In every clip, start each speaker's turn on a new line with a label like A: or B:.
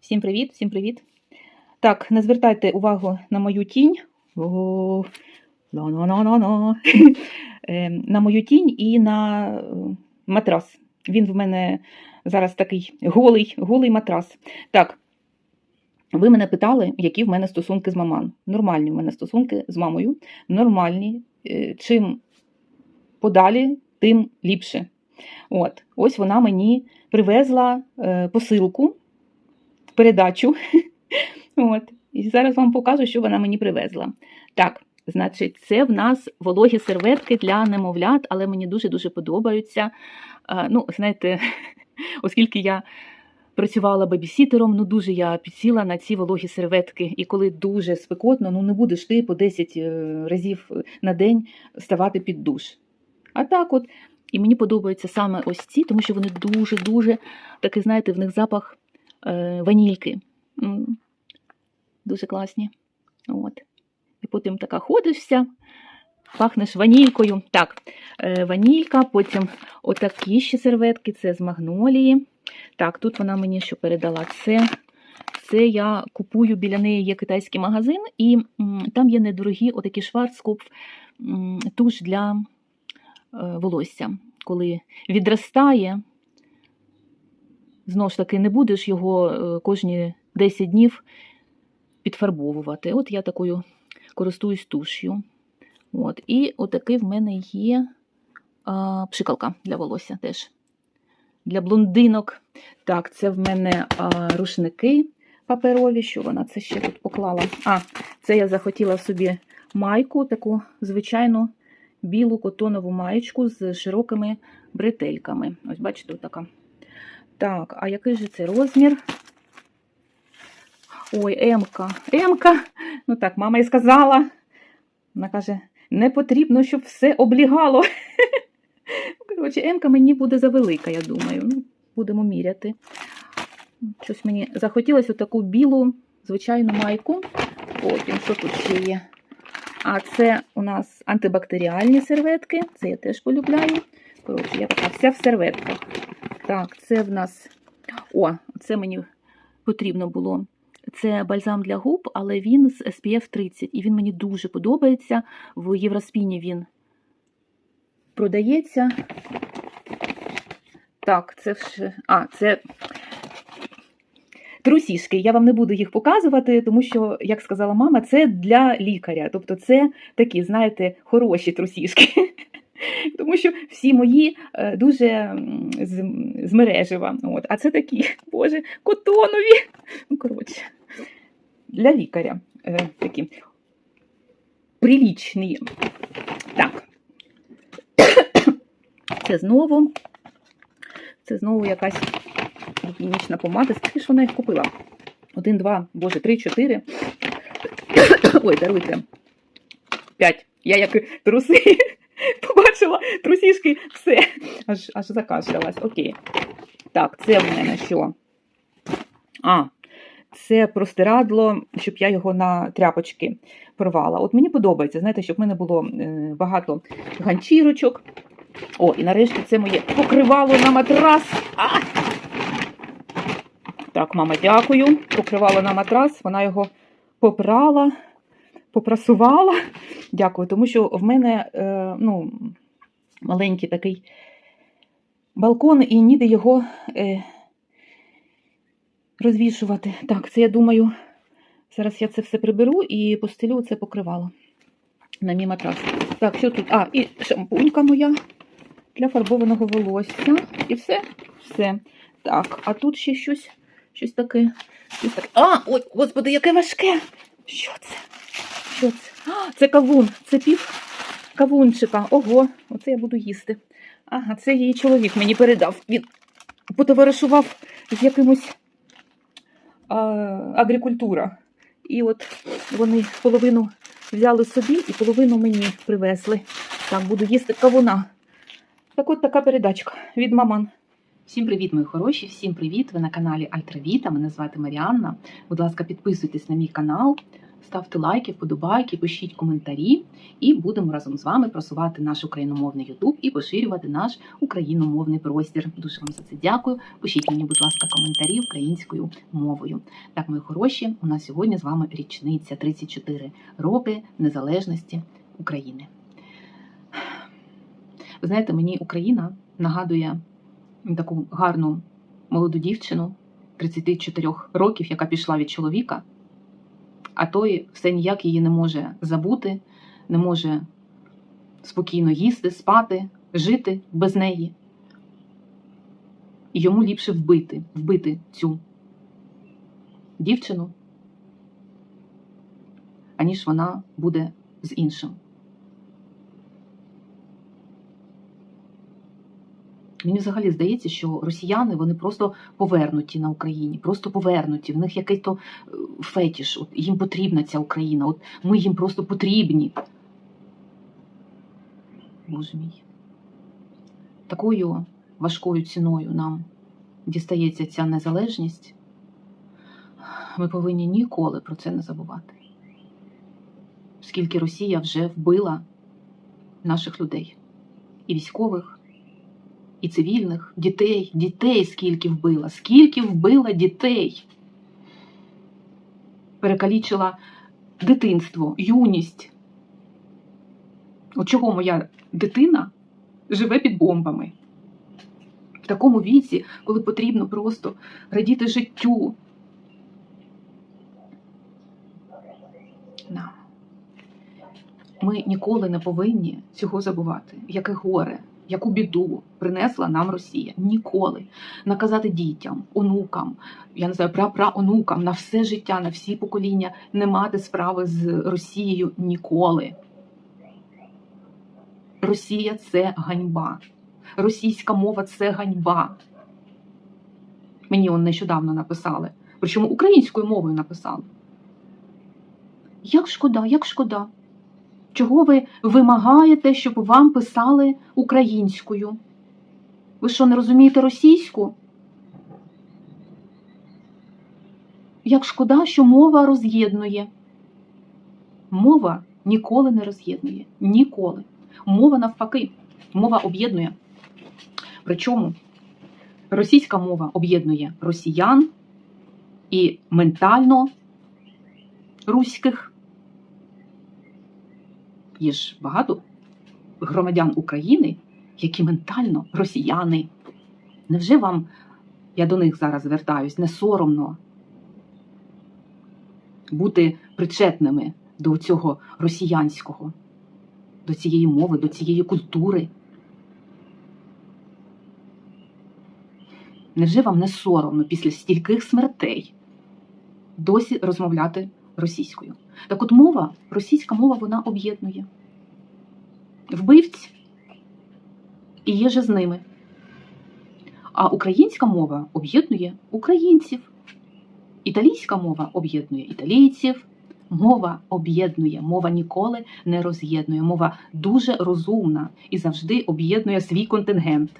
A: Всім привіт, всім привіт. Так, не звертайте увагу на мою тінь. О, ла-ла-ла-ла-ла. Е, на мою тінь і на е, матрас. Він в мене зараз такий голий, голий матрас. Так, ви мене питали, які в мене стосунки з маман. Нормальні в мене стосунки з мамою. Нормальні. Е, Чим подалі, тим ліпше. От, ось вона мені привезла е, посилку, передачу. От. І зараз вам покажу, що вона мені привезла. Так, значить, це в нас вологі серветки для немовлят, але мені дуже-дуже подобаються. Ну, знаєте, оскільки я працювала бебісітером, ну дуже я підсіла на ці вологі серветки. І коли дуже спекотно, ну не будеш ти по 10 е, разів на день ставати під душ. А так от, і мені подобаються саме ось ці, тому що вони дуже-дуже такий, знаєте, в них запах е, ванільки. Дуже класні. От. І потім така ходиш вся, пахнеш ванількою. Так, е, ванілька, потім отакі ще серветки, це з магнолії. Так, тут вона мені що передала. Це, це я купую, біля неї є китайський магазин, і там є недорогі отакі шварцкопф туш для е, волосся. Коли відростає, знову ж таки, не будеш його е, кожні 10 днів підфарбовувати. От я такою користуюсь туш'ю. От. І отакий в мене є а, пшикалка для волосся теж. Для блондинок. Так, це в мене а, рушники паперові. Що вона це ще тут поклала? А, це я захотіла собі майку, таку звичайну білу котонову маєчку з широкими бретельками. Ось, бачите, така. Так, а який же це розмір? Ой, Емка, Емка. Ну так, мама і сказала. Вона каже, не потрібно, щоб все облігало. Коротше, Емка мені буде завелика, я думаю. Ну, будемо міряти. Щось мені захотілося таку білу, звичайну майку. Потім, що тут ще є? А це у нас антибактеріальні серветки. Це я теж полюбляю. Коротше, я така вся в серветках. Так, це в нас. О, це мені потрібно було. Це бальзам для губ, але він з SPF 30. І він мені дуже подобається. В Євроспіні він продається. Так, це вже. А, це трусішки. Я вам не буду їх показувати, тому що, як сказала мама, це для лікаря. Тобто, це такі, знаєте, хороші трусішки. Тому що всі мої е, дуже з, з мережева. От. А це такі, боже, котонові. Ну, коротше, для лікаря е, такі прилічні. Так. Це знову. Це знову якась гігієнічна помада. Скільки ж вона їх купила? Один, два, боже, три, чотири. Ой, даруйте. П'ять. Я як труси побачила трусішки, все. Аж, аж закашлялась. Окей. Так, це в мене що? А, це простирадло, щоб я його на тряпочки порвала. От мені подобається, знаєте, щоб в мене було е, багато ганчірочок. О, і нарешті це моє покривало на матрас. А! Так, мама, дякую. Покривало на матрас, вона його попрала, попрасувала. Дякую, тому що в мене е, ну, маленький такий балкон і ніде його е, розвішувати. Так, це я думаю, зараз я це все приберу і постелю це покривало на мій матрас. Так, що тут? А, і шампунька моя для фарбованого волосся. І все? Все. Так, а тут ще щось, щось таке. Щось таке. А, ой, господи, яке важке! Що це? Що це? А, це кавун, це пів кавунчика. Ого, оце я буду їсти. Ага, це її чоловік мені передав. Він потоваришував з якимось а, агрикультура. І от вони половину взяли собі і половину мені привезли. Так, буду їсти кавуна. Так от така передачка від маман.
B: Всім привіт, мої хороші! Всім привіт! Ви на каналі Альтравіта. Мене звати Маріанна. Будь ласка, підписуйтесь на мій канал, ставте лайки, вподобайки, пишіть коментарі, і будемо разом з вами просувати наш україномовний Ютуб і поширювати наш україномовний простір. Дуже вам за це дякую. Пишіть мені, будь ласка, коментарі українською мовою. Так, мої хороші, у нас сьогодні з вами річниця 34 роки незалежності України. Ви знаєте, мені Україна нагадує таку гарну молоду дівчину 34 років, яка пішла від чоловіка, а той все ніяк її не може забути, не може спокійно їсти, спати, жити без неї. І йому ліпше вбити, вбити цю дівчину, аніж вона буде з іншим. Мені взагалі здається, що росіяни вони просто повернуті на Україні, просто повернуті. В них якийсь то е, фетіш. От їм потрібна ця Україна. От ми їм просто потрібні. Боже мій. Такою важкою ціною нам дістається ця незалежність. Ми повинні ніколи про це не забувати. Скільки Росія вже вбила наших людей і військових і цивільних, дітей, дітей скільки вбила, скільки вбила дітей, перекалічила дитинство, юність. От чого моя дитина живе під бомбами? В такому віці, коли потрібно просто радіти життю. Ми ніколи не повинні цього забувати. Яке горе, яку біду принесла нам Росія. Ніколи. Наказати дітям, онукам, я не знаю, прапраонукам на все життя, на всі покоління не мати справи з Росією ніколи. Росія це ганьба. Російська мова це ганьба. Мені он нещодавно написали. Причому українською мовою написали. Як шкода, як шкода. Чого ви вимагаєте, щоб вам писали українською? Ви що, не розумієте російську? Як шкода, що мова роз'єднує. Мова ніколи не роз'єднує. Ніколи. Мова навпаки, мова об'єднує. Причому російська мова об'єднує росіян і ментально руських. Є ж багато громадян України, які ментально росіяни. Невже вам, я до них зараз звертаюсь, не соромно бути причетними до цього росіянського, до цієї мови, до цієї культури? Невже вам не соромно після стільких смертей досі розмовляти російською? Так от мова, російська мова, вона об'єднує вбивць і є же з ними. А українська мова об'єднує українців. Італійська мова об'єднує італійців. Мова об'єднує, мова ніколи не роз'єднує. Мова дуже розумна і завжди об'єднує свій контингент.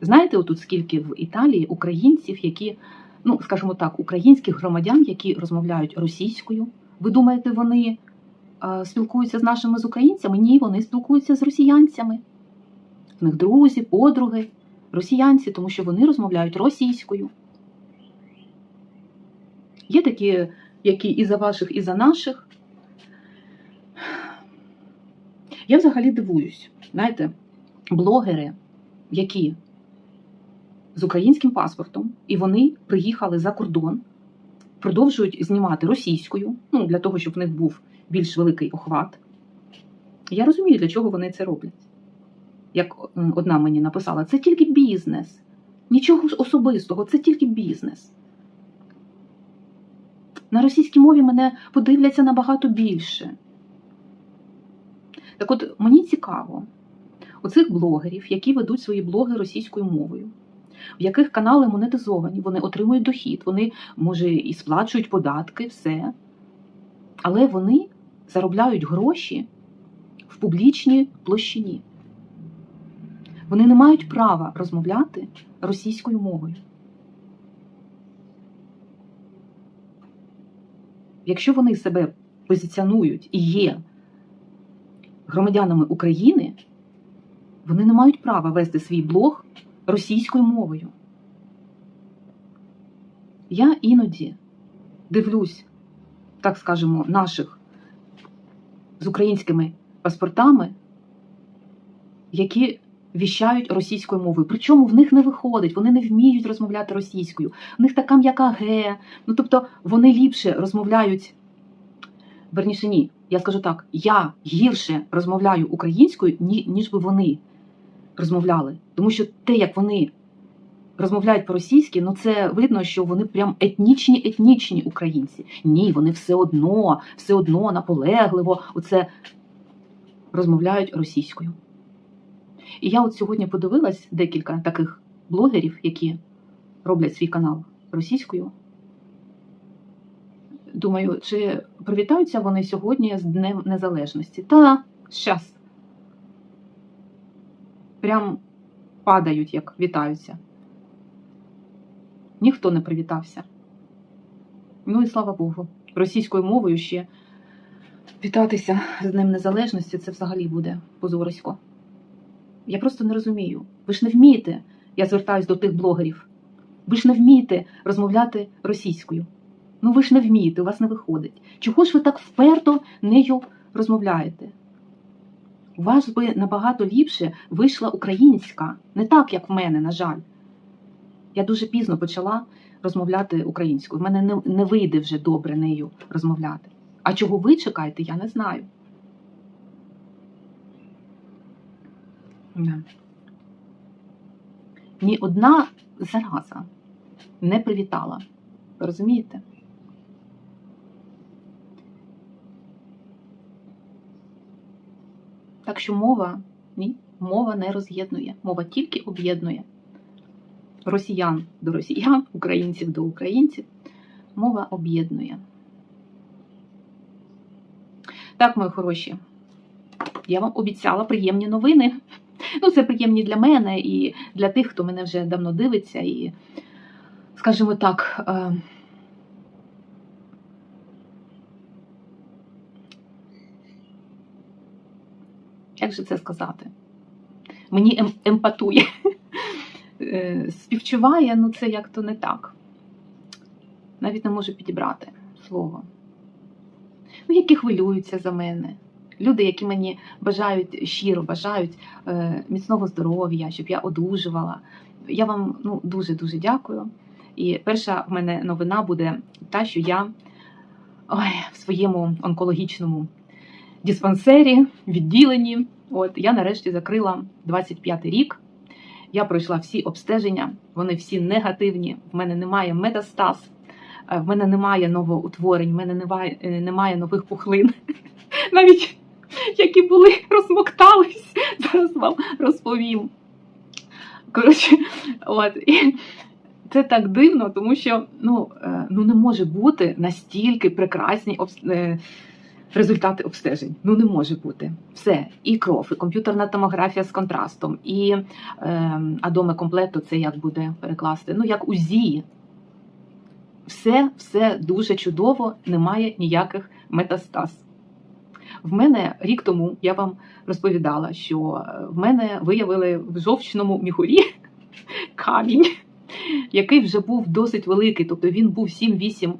B: Знаєте, отут скільки в Італії українців, які, ну скажімо так, українських громадян, які розмовляють російською. Ви думаєте, вони е, спілкуються з нашими з українцями? Ні, вони спілкуються з росіянцями. В них друзі, подруги, росіянці, тому що вони розмовляють російською. Є такі, які і за ваших, і за наших. Я взагалі дивуюсь, знаєте, блогери, які з українським паспортом, і вони приїхали за кордон, продовжують знімати російською, ну, для того, щоб в них був більш великий охват. Я розумію, для чого вони це роблять. Як одна мені написала, це тільки бізнес. Нічого особистого, це тільки бізнес. На російській мові мене подивляться набагато більше. Так от мені цікаво, у цих блогерів, які ведуть свої блоги російською мовою, в яких канали монетизовані, вони отримують дохід, вони, може, і сплачують податки, все. Але вони заробляють гроші в публічній площині. Вони не мають права розмовляти російською мовою. якщо вони себе позиціонують і є громадянами України, вони не мають права вести свій блог російською мовою. Я іноді дивлюсь, так скажемо, наших з українськими паспортами, які віщають російською мовою. Причому в них не виходить, вони не вміють розмовляти російською. В них така м'яка ге. Ну тобто вони ліпше розмовляють. Верніше, ні, я скажу так: я гірше розмовляю українською, ні- ніж би вони розмовляли. Тому що те, як вони розмовляють по-російськи, ну це видно, що вони прям етнічні, етнічні українці. Ні, вони все одно, все одно наполегливо оце розмовляють російською. І я от сьогодні подивилась декілька таких блогерів, які роблять свій канал російською. Думаю, чи привітаються вони сьогодні з Днем Незалежності? Та щас. Прям падають, як вітаються. Ніхто не привітався. Ну і слава Богу. Російською мовою ще вітатися з Днем Незалежності це взагалі буде позорисько. Я просто не розумію. Ви ж не вмієте, я звертаюсь до тих блогерів. Ви ж не вмієте розмовляти російською. Ну ви ж не вмієте, у вас не виходить. Чого ж ви так вперто нею розмовляєте? У вас би набагато ліпше вийшла українська, не так, як в мене, на жаль. Я дуже пізно почала розмовляти українською. В мене не, не вийде вже добре нею розмовляти. А чого ви чекаєте, я не знаю. Да. Ні одна зараза не привітала. Розумієте? Так що мова ні, мова не роз'єднує, мова тільки об'єднує росіян до росіян, українців до українців. Мова об'єднує. Так, мої хороші, я вам обіцяла приємні новини. Ну, це приємні для мене і для тих, хто мене вже давно дивиться. І, скажімо так, е, як же це сказати? Мені ем- емпатує, Е, співчуває, ну це як то не так. Навіть не можу підібрати слово. Ну, які хвилюються за мене. Люди, які мені бажають щиро, бажають е, міцного здоров'я, щоб я одужувала. Я вам ну, дуже-дуже дякую. І перша в мене новина буде та, що я ой, в своєму онкологічному диспансері, відділенні. От я нарешті закрила 25 рік. Я пройшла всі обстеження, вони всі негативні. В мене немає метастаз, е, в мене немає новоутворень, в мене немає, е, немає нових пухлин. Навіть які були, розмоктались. Зараз вам розповім. Коротше, от. Це так дивно, тому що ну, е, ну не може бути настільки прекрасні обс- е, результати обстежень. Ну не може бути. Все. І кров, і комп'ютерна томографія з контрастом, і е, адоми комплекту, це як буде перекласти. Ну, як УЗІ. Все, все дуже чудово, немає ніяких метастаз. В мене рік тому я вам розповідала, що е, в мене виявили в жовчному міхурі камінь, який вже був досить великий, тобто він був 7-8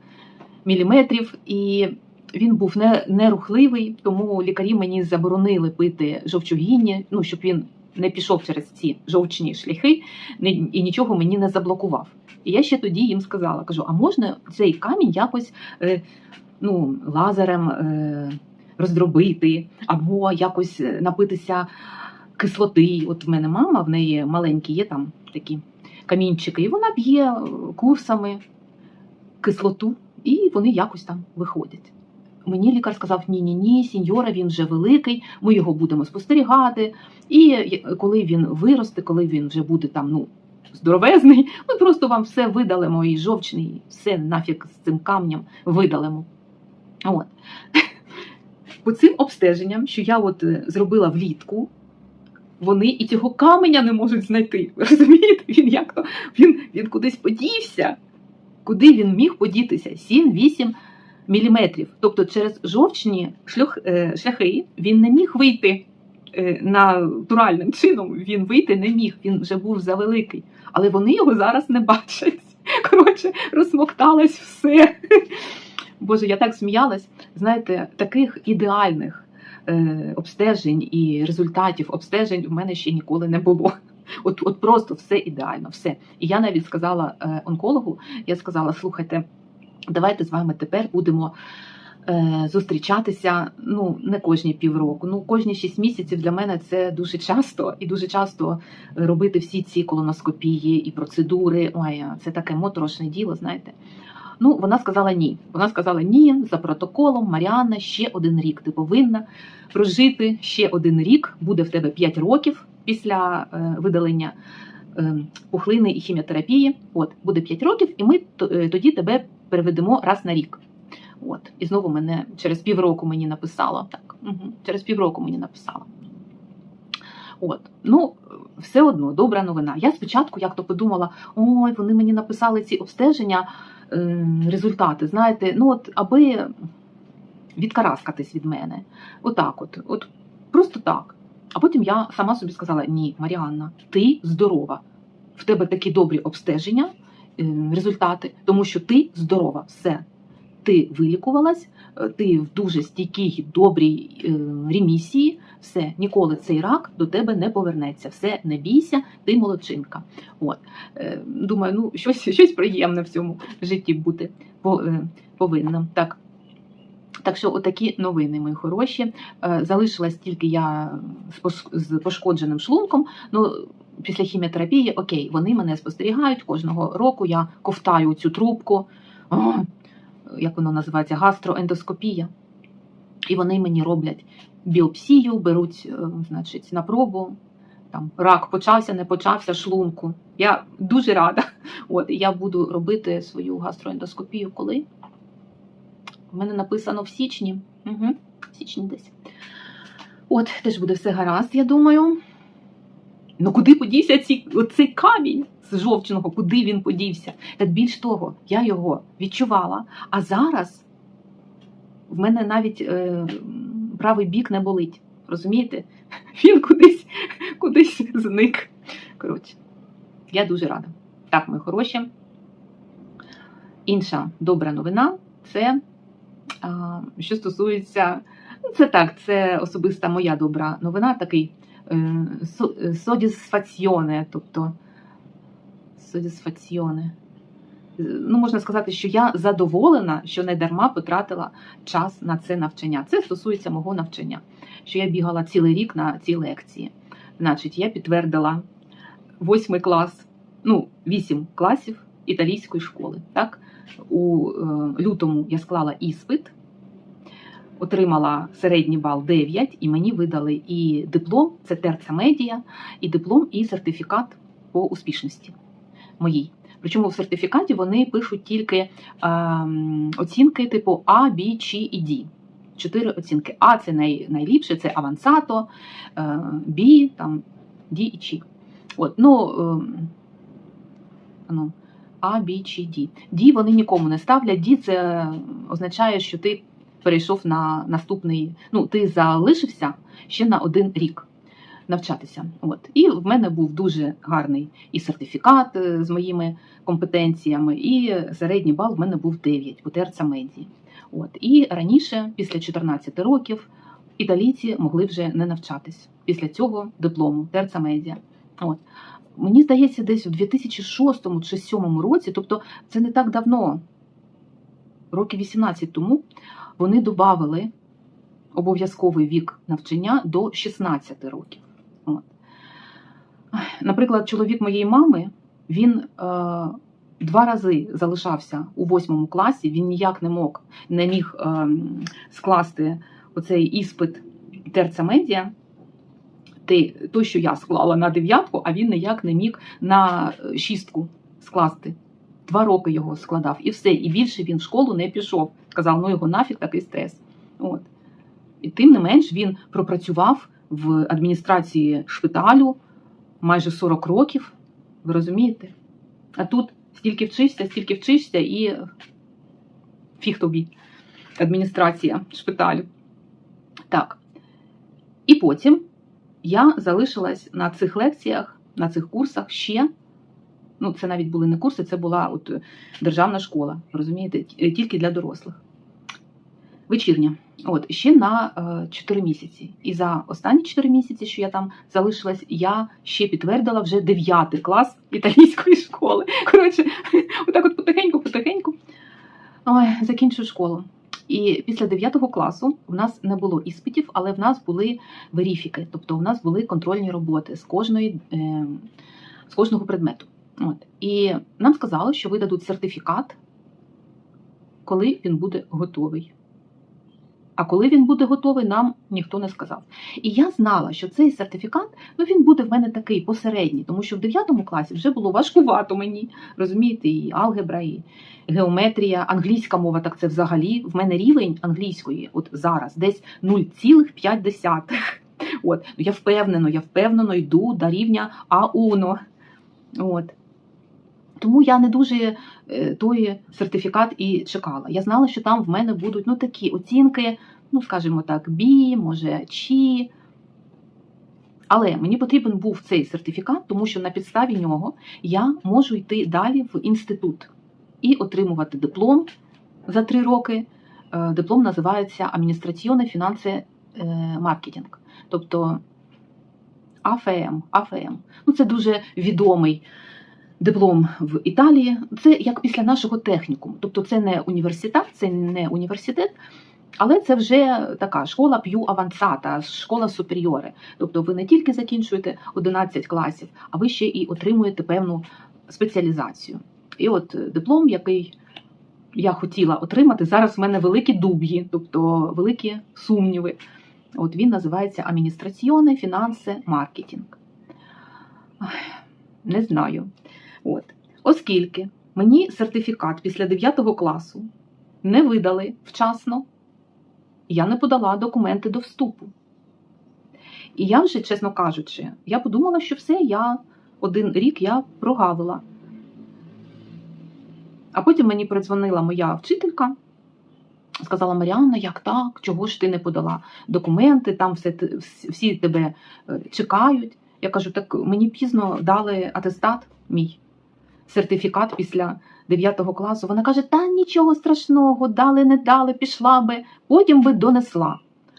B: міліметрів, і він був не, нерухливий, тому лікарі мені заборонили пити жовчогіння, ну, щоб він не пішов через ці жовчні шляхи і нічого мені не заблокував. І я ще тоді їм сказала: кажу, а можна цей камінь якось е, ну, лазером е, роздробити, або якось е, напитися кислоти. От в мене мама, в неї маленькі є там такі камінчики, і вона е, курсами кислоту, і вони якось там виходять. Мені лікар сказав: ні, ні, сіньора, він вже великий, ми його будемо спостерігати. І коли він виросте, коли він вже буде там, ну. Здоровезний, ми просто вам все видалимо і жовчний, все нафіг з цим камнем видалимо. От. По цим обстеженням, що я от е, зробила влітку, вони і цього каменя не можуть знайти. Ви розумієте? Він як то він, він кудись подівся. Куди він міг подітися? 7-8 міліметрів. Тобто через жовчні шлях, е, шляхи він не міг вийти е, натуральним чином. Він вийти не міг, він вже був завеликий. Але вони його зараз не бачать. Коротше, розсмокталось все. Боже, я так сміялась. Знаєте, таких ідеальних е, обстежень і результатів обстежень в мене ще ніколи не було. От, от просто все ідеально, все. І я навіть сказала онкологу: я сказала: слухайте, давайте з вами тепер будемо е, зустрічатися ну не кожні півроку, ну кожні шість місяців для мене це дуже часто і дуже часто робити всі ці колоноскопії і процедури. Ой, це таке моторошне діло, знаєте. Ну, вона сказала ні. Вона сказала ні за протоколом. Маріанна, ще один рік ти повинна прожити ще один рік. Буде в тебе 5 років після е, видалення е, пухлини і хіміотерапії. От буде 5 років, і ми е, тоді тебе переведемо раз на рік. От, і знову мене через півроку мені написала. Так, угу, через півроку мені написала. От, ну, все одно добра новина. Я спочатку як то подумала: ой, вони мені написали ці обстеження, е, результати. Знаєте, ну от аби відкараскатись від мене. Отак, от, от просто так. А потім я сама собі сказала: ні, Маріанна, ти здорова. В тебе такі добрі обстеження, результати, тому що ти здорова, все. Ти вилікувалась, е, ти в дуже стійкій, добрій е, ремісії, все, ніколи цей рак до тебе не повернеться. Все, не бійся, ти молодчинка. От. Е, Думаю, ну щось, щось приємне в цьому житті бути по- е, повинна. Так. Так що, отакі новини, мої хороші. Е, Залишилась тільки я з пошкодженим шлунком. Ну, після хіміотерапії, окей, вони мене спостерігають кожного року. Я ковтаю цю трубку, О, як воно називається, гастроендоскопія. І вони мені роблять біопсію, беруть, е, значить, на пробу. Там рак почався, не почався шлунку. Я дуже рада. От я буду робити свою гастроендоскопію коли? У мене написано в січні. Угу, в січні десь. От, теж буде все гаразд, я думаю. Ну куди подівся ці, оцей камінь з жовчного? Куди він подівся? Так більш того, я його відчувала, а зараз в мене навіть е, правий бік не болить. Розумієте? Він кудись, кудись зник. Коротше, я дуже рада. Так, мої хороші. Інша добра новина це а, що стосується, ну, це так, це особиста моя добра новина, такий е, е, содісфаціоне, тобто содісфаціоне. Е, Ну, можна сказати, що я задоволена, що не дарма потратила час на це навчання. Це стосується мого навчання, що я бігала цілий рік на ці лекції. Значить, я підтвердила восьмий клас, ну, вісім класів італійської школи. Так? У е, лютому я склала іспит, отримала середній бал 9, і мені видали і диплом, це терца медія, і диплом, і сертифікат по успішності моїй. Причому в сертифікаті вони пишуть тільки е, оцінки типу А, Б, Ч і Д. Чотири оцінки. А це най, найліпше, це авансато, е, Б, там, Д і Ч. От, ну, ну, А, Б чи Д. Д вони нікому не ставлять. Д це означає, що ти перейшов на наступний, ну, ти залишився ще на один рік навчатися. От. І в мене був дуже гарний і сертифікат е, з моїми компетенціями, і середній бал в мене був 9 у терца медії. От. І раніше, після 14 років, італійці могли вже не навчатись після цього диплому терца медіа. От. Мені здається, десь у 2006 чи 2007 році, тобто це не так давно, років 18 тому, вони додали обов'язковий вік навчання до 16 років. От. Наприклад, чоловік моєї мами, він е, два рази залишався у восьмому класі, він ніяк не мог, не міг е, скласти оцей іспит терца медіа. Те, що я склала на дев'ятку, а він ніяк не міг на шістку скласти. Два роки його складав, і все. І більше він в школу не пішов. Сказав, ну його нафіг такий стрес. От. І тим не менш він пропрацював в адміністрації шпиталю майже 40 років. Ви розумієте? А тут стільки вчишся, стільки вчишся і фіг тобі. адміністрація шпиталю. Так. І потім я залишилась на цих лекціях, на цих курсах ще. Ну, це навіть були не курси, це була от е, державна школа, розумієте, тільки для дорослих. Вечірня. От, ще на е, 4 місяці. І за останні 4 місяці, що я там залишилась, я ще підтвердила вже 9 клас італійської школи. Коротше, отак от потихеньку-потихеньку. Ой, закінчу школу. І після 9 класу в нас не було іспитів, але в нас були веріфіки, тобто в нас були контрольні роботи з кожної е, з кожного предмету. От. І нам сказали, що видадуть сертифікат, коли він буде готовий. А коли він буде готовий, нам ніхто не сказав. І я знала, що цей сертифікат ну, він буде в мене такий посередній, тому що в 9 класі вже було важкувато мені. Розумієте, і алгебра, і геометрія, англійська мова, так це взагалі. В мене рівень англійської, от зараз, десь 0,5. От, ну, я впевнено, я впевнено йду до рівня А1. От. Тому я не дуже е, той сертифікат і чекала. Я знала, що там в мене будуть ну, такі оцінки, ну, скажімо так, B, може, чи. Але мені потрібен був цей сертифікат, тому що на підставі нього я можу йти далі в інститут і отримувати диплом за три роки. Е, Диплом називається Адміністраціоне фінанси е, маркетинг. Тобто АФМ. АФМ. Ну, це дуже відомий диплом в Італії. Це як після нашого технікуму. Тобто це не університет, це не університет, але це вже така школа п'ю авансата, школа суперіоре. Тобто ви не тільки закінчуєте 11 класів, а ви ще і отримуєте певну спеціалізацію. І от е, диплом, який я хотіла отримати, зараз в мене великі дуб'ї, тобто великі сумніви. От він називається Адміністраціоне фінанси маркетинг. Не знаю. От. Оскільки мені сертифікат після 9 класу не видали вчасно, я не подала документи до вступу. І я вже, чесно кажучи, я подумала, що все, я один рік я прогавила. А потім мені передзвонила моя вчителька, сказала Маріанна, як так? Чого ж ти не подала документи, там все, всі- тебе е, чекають. Я кажу, так мені пізно дали атестат мій сертифікат після 9 класу. Вона каже: та нічого страшного, дали, не дали, пішла би, потім би донесла.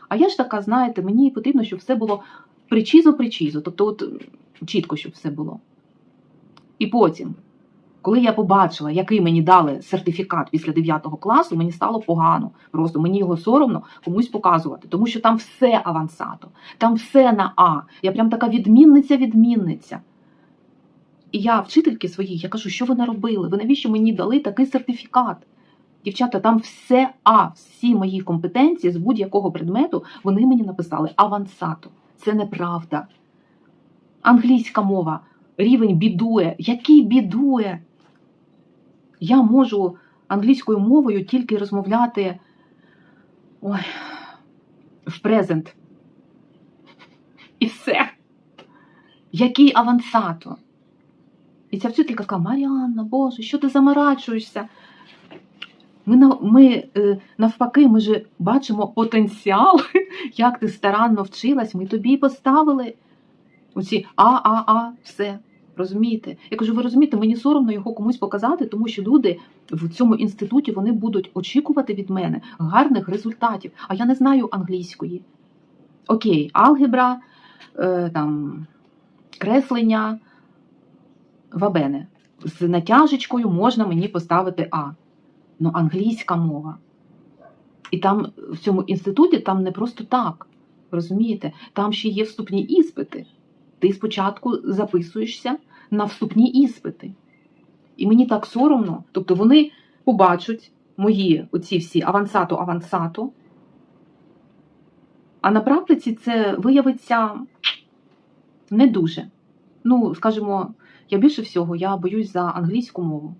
B: А я ж така, знаєте, мені потрібно, щоб все було причізо-причізо, тобто от чітко, щоб все було. І потім, коли я побачила, який мені дали сертифікат після 9 класу, мені стало погано. Просто мені його соромно комусь показувати, тому що там все авансато, там все на А. Я прям така відмінниця-відмінниця. І я вчительки своїй, я кажу, що ви наробили? Ви навіщо мені дали такий сертифікат? Дівчата, там все А, всі мої компетенції з будь-якого предмету, вони мені написали авансато. Це неправда. Англійська мова, рівень бідує. Який бідує? Я можу англійською мовою тільки розмовляти ой, в презент. І все. Який авансато? І ця вчителька сказала: Маріанна, Боже, що ти заморачуєшся? Ми, ми е, навпаки, ми же бачимо потенціал, як ти старанно вчилась, ми тобі поставили оці А, А, А, все. Розумієте? Я кажу, ви розумієте, мені соромно його комусь показати, тому що люди в цьому інституті вони будуть очікувати від мене гарних результатів. А я не знаю англійської. Окей, алгебра, е, там, креслення, вабене. З натяжечкою можна мені поставити А. Ну, англійська мова. І там в цьому інституті там не просто так. Розумієте? Там ще є вступні іспити. Ти спочатку записуєшся на вступні іспити. І мені так соромно. Тобто вони побачать мої оці всі авансато-авансато. А на практиці це виявиться не дуже. Ну, скажімо, я більше всього я боюсь за англійську мову.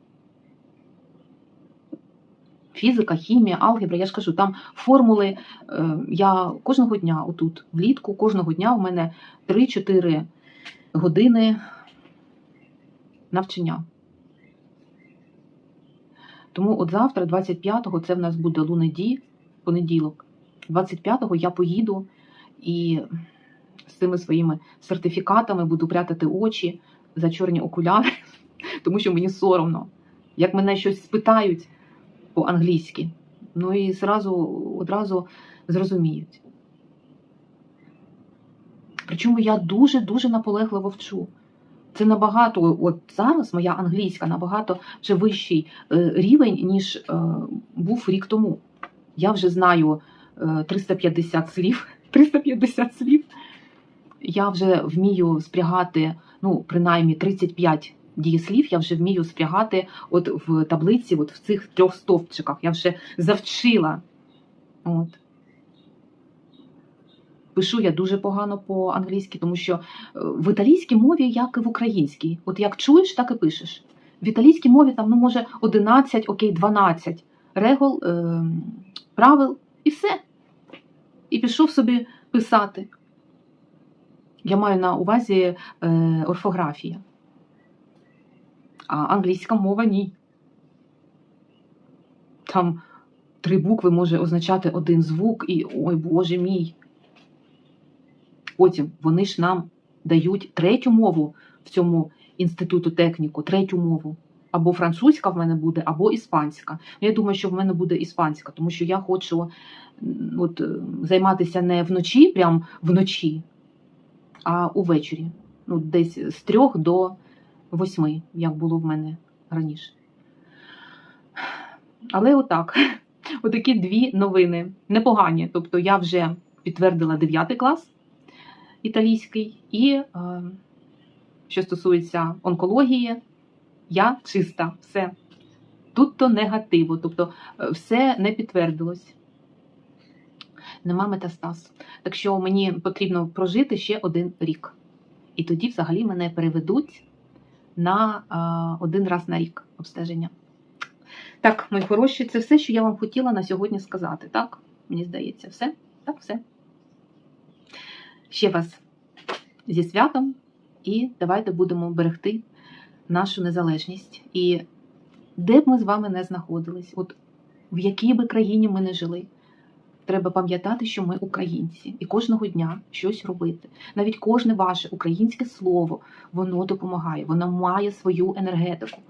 B: Фізика, хімія, алгебра, я ж кажу, там формули. е, Я кожного дня, отут, влітку, кожного дня в мене 3-4 години навчання. Тому от завтра, 25-го, це в нас буде Лунеді, понеділок. 25-го я поїду і з цими своїми сертифікатами буду прятати очі за чорні окуляри, тому що мені соромно. Як мене щось спитають по-англійськи, ну і зразу, одразу зрозуміють. Причому я дуже-дуже наполегливо вчу. Це набагато, от зараз моя англійська набагато вже вищий е, рівень, ніж е, був рік тому. Я вже знаю е, 350 слів. 350 слів. Я вже вмію спрягати, ну, принаймні 35 дієслів, я вже вмію спрягати от в таблиці, от в цих трьох стовпчиках. Я вже завчила. От. Пишу я дуже погано по-англійськи, тому що е, в італійській мові, як і в українській. От як чуєш, так і пишеш. В італійській мові там, ну, може, 11, окей, 12 регул, е, правил і все. І пішов собі писати. Я маю на увазі е, орфографія. А англійська мова ні. Там три букви може означати один звук, і ой Боже мій. Потім вони ж нам дають третю мову в цьому інституту техніку, третю мову. Або французька в мене буде, або іспанська. Я думаю, що в мене буде іспанська, тому що я хочу от, е, займатися не вночі, прям вночі, а увечері. Ну, десь з трьох до восьми, як було в мене раніше. Але отак, отакі дві новини непогані. Тобто я вже підтвердила 9 клас італійський, і е, що стосується онкології, я чиста, все. Тут то негативу, тобто е, все не підтвердилось. Нема метастаз. Так що мені потрібно прожити ще один рік. І тоді взагалі мене переведуть на е, один раз на рік обстеження. Так, мої хороші, це все, що я вам хотіла на сьогодні сказати. Так, мені здається, все. Так, все. Ще вас зі святом, і давайте будемо берегти нашу незалежність. І де б ми з вами не знаходились, от в якій би країні ми не жили, треба пам'ятати, що ми українці, і кожного дня щось робити. Навіть кожне ваше українське слово воно допомагає, воно має свою енергетику.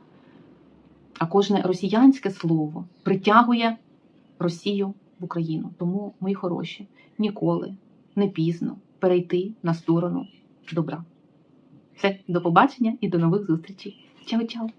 B: А кожне росіянське слово притягує Росію в Україну. Тому, мої хороші, ніколи не пізно перейти на сторону добра. Все, до побачення і до нових зустрічей. Чао-чао!